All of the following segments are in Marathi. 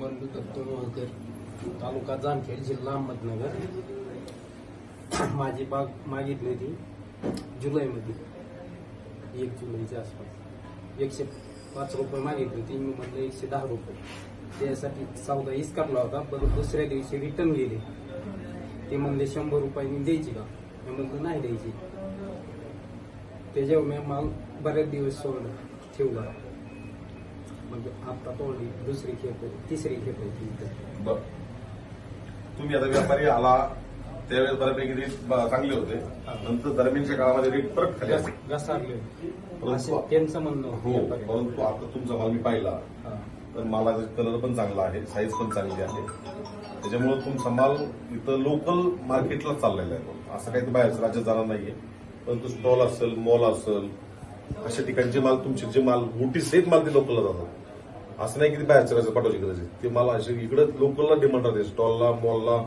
बंधू दत्त तालुका जामखेड जिल्हा अहमदनगर. माझी बाग मागितली होती जुलैमध्ये. एक जुलैच्या आसपास. एकशे पाच रुपये मागितली होती. मी म्हटलं एकशे दहा रुपये. त्यासाठी सौदा हीच होता परत दुसऱ्या दिवशी रिटर्न गेले. ते म्हणले शंभर रुपयांनी द्यायची का? मी म्हणलं नाही द्यायची. त्याच्यावर मी माल बरेच दिवस सोडला ठेवला. म्हणजे आता तोडली दुसरी खेप तिसरी खेप ती. बर. तुम्ही आता व्यापारी आला त्यावेळेस बऱ्यापैकी रेट चांगले होते. नंतर दरम्यानच्या काळामध्ये रेट परत खाली घसारले परंतु- त्यांचं म्हणणं हो. परंतु आता तुमचा माल मी पाहिला. तर मालाचा कलर पण चांगला आहे साईज पण चांगली आहे. त्याच्यामुळे तुमचा माल इथं लोकल मार्केटला चाललेला आहे असं काही बाहेरचं राज्यात जाणार नाहीये. परंतु स्टॉल असेल मॉल असेल अशा ठिकाणचे माल तुमचे जे माल मोठी सेट माल ते लोकलला जातात. असं नाही की ते बाहेरचं करायचं पाठवायची गरज ते माल असे इकडं लोकलला डिमांड राहते. स्टॉलला मॉलला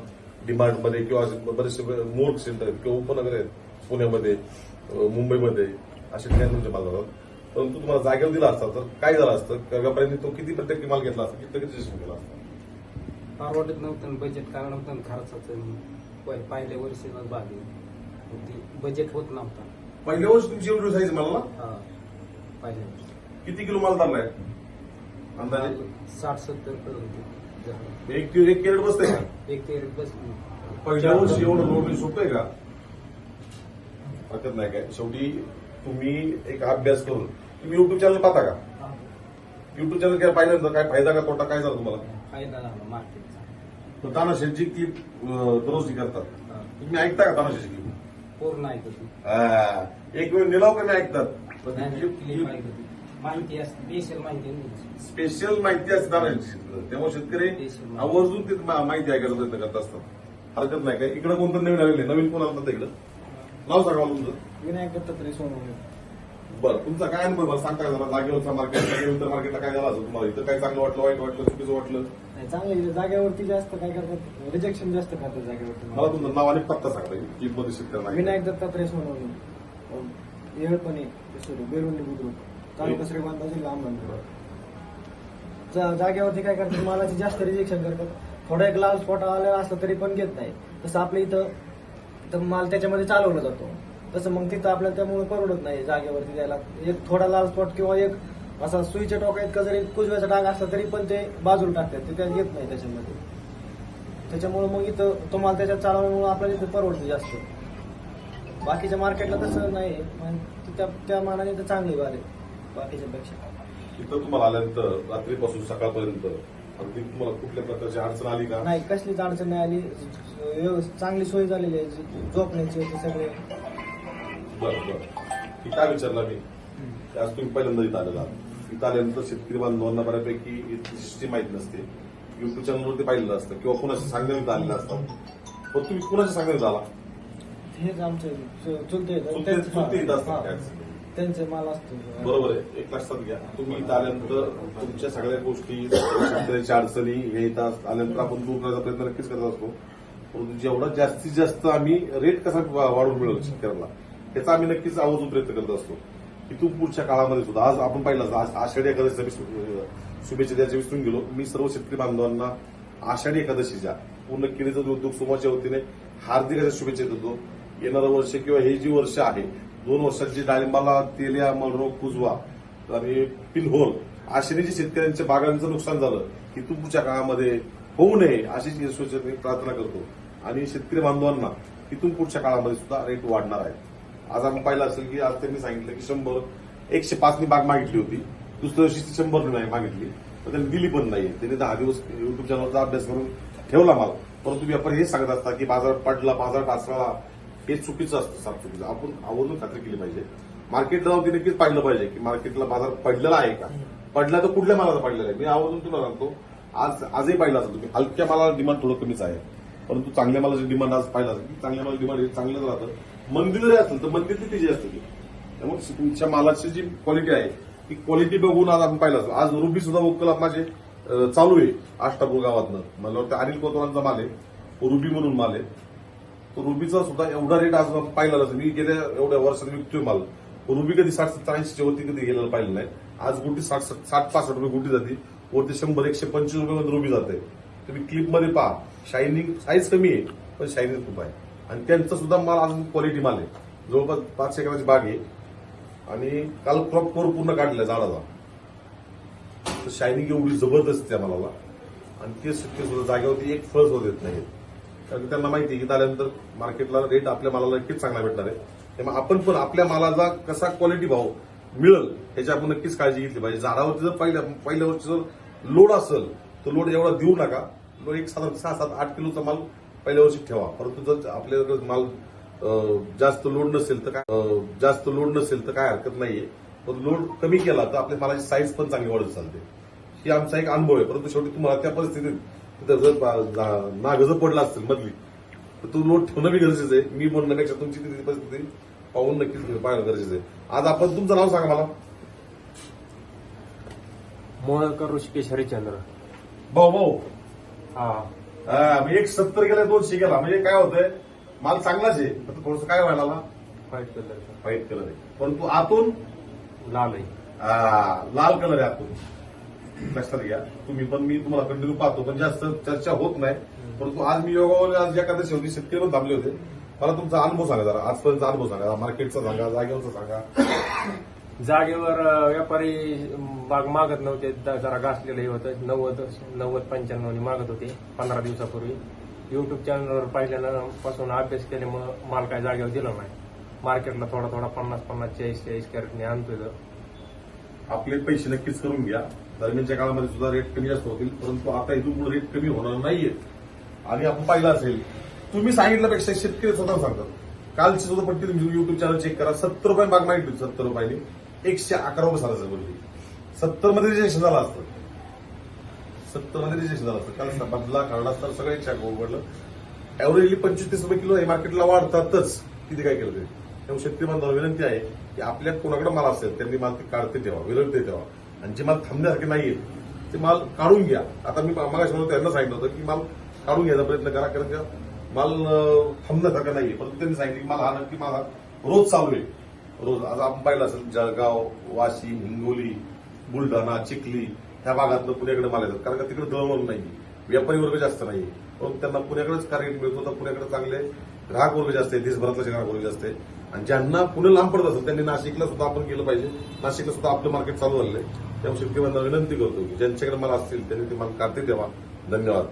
डिमांडमध्ये किंवा असे बरेचसे मोर्ग सेंटर आहेत किंवा उपनगर आहेत. पुण्यामध्ये मुंबईमध्ये अशा ठिकाणी तुमचे माल जातात. परंतु तुम्हाला जागेवर दिला असता तर काय झालं असतं? कर्गापर्यंत तो किती प्रत्येक माल घेतला असता? किती किती सिस्टम केला असता? परवडत नव्हतं बजेट कारण होतं खर्चाचं. पहिल्या वर्षी बाग बजेट होत नव्हता. पहिल्या वर्षी तुमची एवढी साईज मला ना हा वर्षी किती किलो माल धरलाय? अंदाजे? साठ सत्तर पर्यंत झालं. एक किलो एक कॅरेट बसतंय का? एक ते बस पहिल्या वर्षी एवढं रोड सोपं आहे का? हरकत नाही काय. शेवटी तुम्ही एक अभ्यास करून तुम्ही युट्यूब चॅनल पाहता का? युट्यूब चॅनल काय पाहिल्यानंतर काय फायदा का तोटा? काय झाला तुम्हाला? फायदा झाला मार्केटचा तर ताना शेटची की दररोज ही. करतात. तुम्ही ऐकता का ताना शेटची पूर्ण ऐकत होती. एक वेळ निलाव कमी ऐकतात पण ऐकत होती. माहिती असते स्पेशल माहिती आहे ना. स्पेशल माहिती असते दानाची त्यामुळे शेतकरी Special. आवर्जून ते मा- माहिती ऐकायचा प्रयत्न करत असतात हरकत नाही काय इकडे कोणतं नवीन आलेले नवीन कोण आलं इकडं नाव सांगा मला तुमचं विनायक दत्तात्रय सोनवणे बरं तुमचा काय अनुभव मला सांगता जरा? जागेवरचा मार्केट जागेवर मार्केटला काय झालं असं तुम्हाला? इथं काय चांगलं वाटलं वाईट वाटलं चुकीचं वाटलं? नाही चांगलं. जागेवरती जास्त काय करतात? रिजेक्शन जास्त करतात मला जागेवरती तुमचं नाव आणि पत्ता सांगता येईल की मध्ये शेतकऱ्यांना विनायक दत्तात्रय सोनवणे येळपणे सॉरी बेरुंडी बुद्रुक. तालुका श्रीगोंदा जिल्हा अहमदनगर जागेवरती काय करतात? मालाची जास्त रिजेक्शन करतात. थोडा एक लाल स्पॉट आलेला असला तरी पण घेत नाही. तसं आपल्या इथं माल त्याच्यामध्ये चालवला जातो. तसं मग तिथं आपल्याला त्यामुळे परवडत नाही जागेवरती द्यायला एक थोडा लाल स्पॉट किंवा एक असा सुईच्या टोका इतका जरी कुजव्याचा डाग असला तरी पण ते बाजूला टाकतात ते त्यात घेत नाही त्याच्यामध्ये. त्याच्यामुळे मग इथं तो माल त्याच्यात चालवल्यामुळे आपल्याला इथं परवडतं जास्त. बाकीच्या मार्केटला तसं नाही पण त्या त्या मानाने तर चांगली आहे बाकीच्या पेक्षा. इथं तुम्हाला आल्यानंतर रात्रीपासून सकाळपर्यंत अगदी तुम्हाला कुठल्या प्रकारची अडचण आली का? नाही कसलीच अडचण नाही आली. चांगली सोय झालेली आहे झोपण्याची ते सगळे. बरं बरं. काय विचारलं मी? आज तुम्ही पहिल्यांदा इथं आलेला. इथं आल्यानंतर शेतकरी बांधवांना बऱ्यापैकी सिस्टीम माहिती नसते. युट्यूब चॅनलवरती पाहिलेलं असतं किंवा कुणाच्या सांगण्यात आलेलं असतं. पण तुम्ही कुणाच्या सांगण्यात आला? हेच आमचे चुलते असतात? त्यांचे. माल असतो. बरोबर आहे. एक लक्षात घ्या. तुम्ही इथं आल्यानंतर तुमच्या सगळ्या गोष्टी शेतकऱ्याच्या अडचणी हे इथं आल्यानंतर आपण दूर करण्याचा प्रयत्न नक्कीच करत असतो. परंतु जेवढा जास्तीत जास्त आम्ही रेट कसा वाढवून मिळवू शेतकऱ्याला याचा आम्ही नक्कीच आवर्जून प्रयत्न करत असतो. इथून पुढच्या काळामध्ये सुद्धा. आज आपण पाहिलं आज आषाढी एकादशीचा मी शुभेच्छा द्यायच्या विसरून गेलो. मी सर्व शेतकरी बांधवांना आषाढी एकादशीच्या पूर्ण केळीचा उद्योग समूहाच्या वतीने हार्दिक अशा शुभेच्छा देतो. येणारं वर्ष किंवा हे जी वर्ष आहे दोन वर्षाची डाळिंबाला तेल्या मलरोग कुजवा आणि पिनहोल आशेने जे शेतकऱ्यांच्या बागांचं नुकसान झालं की तू पुढच्या काळामध्ये होऊ नये अशी ईश्वरची मी प्रार्थना करतो. आणि शेतकरी बांधवांना इथून पुढच्या काळामध्ये सुद्धा रेट वाढणार आहे आज आपण पाहिलं असेल की आज त्यांनी सांगितलं की शंभर एकशे पाचनी बाग मागितली होती. दुसऱ्या दिवशी ती शंभर नाही मागितली. तर त्यांनी दिली पण नाही. त्यांनी दहा दिवस युट्यूब चॅनलचा अभ्यास करून ठेवला माल. परंतु व्यापारी हे सांगत असतात की बाजार पडला बाजार ढासळला हे चुकीचं असतं साफ चुकीचं. आपण आवर्जून खात्री केली पाहिजे. मार्केटला जाऊन नक्कीच पाहिलं पाहिजे की मार्केटला बाजार पडलेला आहे का? पडला तर कुठल्या मालाचा पडलेला आहे? मी आवर्जून तुला सांगतो आज आजही पाहिलं असेल तुम्ही. हलक्या मालाला डिमांड थोडं कमीच आहे. परंतु चांगल्या मालाची डिमांड आज पाहिला असेल. की चांगल्या मालाची डिमांड चांगलंच राहतं. मंदिर जरी असेल तर मंदिरची तेजी असते ती. त्यामुळे तुमच्या मालाची जी क्वालिटी आहे ती क्वालिटी बघून आज आपण पाहिलं असतो. आज रुबी सुद्धा वक्कल माझे चालू आहे आष्टापूर गावातनं. मला वाटतं अनिल कोतवालांचा माल आहे रुबी म्हणून माल आहे. तो रुबीचा सुद्धा एवढा रेट आज पाहिला नसेल मी गेल्या एवढ्या वर्षात विकतोय माल. रुबी कधी साठ सत्तर ऐंशीच्या वरती कधी गेलेला पाहिलं नाही. आज गुटी साठ साठ पासष्ट रुपये गुटी जाते. वरती शंभर एकशे पंचवीस रुपये रुबी जाते. तुम्ही क्लिपमध्ये पहा. शायनिंग साईज कमी आहे पण शायनिंग खूप आहे. आणि त्यांचा सुद्धा माल अजून क्वालिटी माल आहे. जवळपास पाच एकराची बाग आहे. आणि काल क्रॉप कोर पूर्ण काढलाय झाडाचा तर शायनिंग एवढी जबरदस्त त्या मालाला. आणि ते शक्य सुद्धा जागेवरती एक फळ सुद्धा देत नाही कारण त्यांना माहिती आहे की आल्यानंतर मार्केटला रेट आपल्या मालाला नक्कीच चांगला भेटणार आहे. त्यामुळे आपण पण आपल्या मालाचा कसा क्वालिटी भाव मिळेल ह्याची आपण नक्कीच काळजी घेतली पाहिजे. झाडावरती जर पहिल्या पहिल्या वर्षी जर लोड असेल तर लोड एवढा देऊ नका. एक साधारण सहा सात आठ किलोचा माल पहिल्या वर्षी ठेवा. परंतु जर आपल्याकडे माल जास्त लोड नसेल तर काय जास्त लोड नसेल तर काय हरकत नाहीये. पण लोड कमी केला तर आपल्या मालाची साईज पण चांगली वाढत चालते. ही आमचा एक अनुभव आहे. परंतु शेवटी तुम्हाला त्या परिस्थितीत तिथं जर नागजं पडला असेल मधली तर तो लोड ठेवणं बी गरजेचं आहे. मी म्हणण्यापेक्षा तुमची तिथली परिस्थिती पाहून नक्कीच पाहणं गरजेचं आहे. आज आपण तुमचं नाव सांगा मला. मोळकर ऋषिकेश हरिचंद्र. भाऊ भाऊ. हा, म्हणजे एक सत्तर गेला दोनशे गेला. म्हणजे काय होतंय? माल चांगलाच आहे. फक्त थोडस काय व्हायला व्हाईट कलरचा व्हाईट कलर आहे. परंतु आतून लाल आहे. आ, लाल कलर आहे आतून. लक्षात घ्या. तुम्ही पण मी तुम्हाला कंटिन्यू पाहतो पण जास्त चर्चा होत नाही. परंतु आज मी योगावर आज ज्या एखाद्या शेवटी शेतकरी पण थांबले होते. मला तुमचा अनुभव सांगा जरा. आजपर्यंत अनुभव सांगा मार्केटचा सांगा जागेवरचा सांगा. जागेवर व्यापारी बाग मागत नव्हते. जरा गासलेलं हे होतं. नव्वद नव्वद पंच्याण्णवने मागत होते पंधरा दिवसापूर्वी. युट्यूब चॅनलवर पहिल्यापासून अभ्यास केल्यामुळं माल काय जागेवर दिला नाही. मार्केटला थोडा थोडा पन्नास पन्नास चाळीस चाळीस कॅरेटने आणतोय आपले पैसे नक्कीच करून घ्या. दरम्यानच्या काळामध्ये सुद्धा रेट कमी जास्त होतील परंतु आता इथून पुढे रेट कमी होणार नाहीये. आणि आपण पाहिलं असेल तुम्ही सांगितल्यापेक्षा शेतकरी स्वतः सांगतात. कालची सुद्धा पट्टी तुम्ही युट्यूब चॅनल चेक करा. सत्तर रुपये बाग मागितली सत्तर रुपयाने. एकशे अकरा सालाचं बोलली. सत्तरमध्ये रिजेक्शन झालं असतं. सत्तरमध्ये रिजेक्शन झालं असतं. कारण बदला काढला असता सगळं एकशे अकरा उघडलं ऍव्हरेजली पंचवीस तीस रुपये किलो हे मार्केटला वाढतातच. किती काय केलं ते? त्यामुळे शेतकरी बांधवांना विनंती आहे की आपल्या कोणाकडे माल असेल त्यांनी माल ते काढते तेव्हा विरळते ठेवा आणि जे माल थांबण्यासारखे नाहीये ते माल काढून घ्या. आता मी मागाशी त्यांना सांगितलं होतं की माल काढून घ्यायचा प्रयत्न करा कारण माल थांबण्यासारखा नाहीये. परंतु त्यांनी सांगितलं की माल हा नक्की माल रोज चालू आहे. रोज आज आपण पाहिलं असेल जळगाव वाशिम हिंगोली बुलढाणा चिखली ह्या भागातनं पुण्याकडे माल येतात. कारण का तिकडे दळवण नाही व्यापारी वर्ग जास्त नाही पण त्यांना पुण्याकडेच कार्यक्रम मिळतो तर पुण्याकडे चांगले ग्राहक वर्ग जास्त आहे देशभरातला ग्राहक वर्ग जास्त आहे. आणि ज्यांना पुणे लांब पडत असेल त्यांनी नाशिकला सुद्धा आपण केलं पाहिजे. नाशिकला सुद्धा आपलं मार्केट चालू झालेलं आहे त्यामुळे शेतकऱ्यांना विनंती करतो की ज्यांच्याकडे माल असतील त्यांनी ते माल काढते ठेवा. धन्यवाद.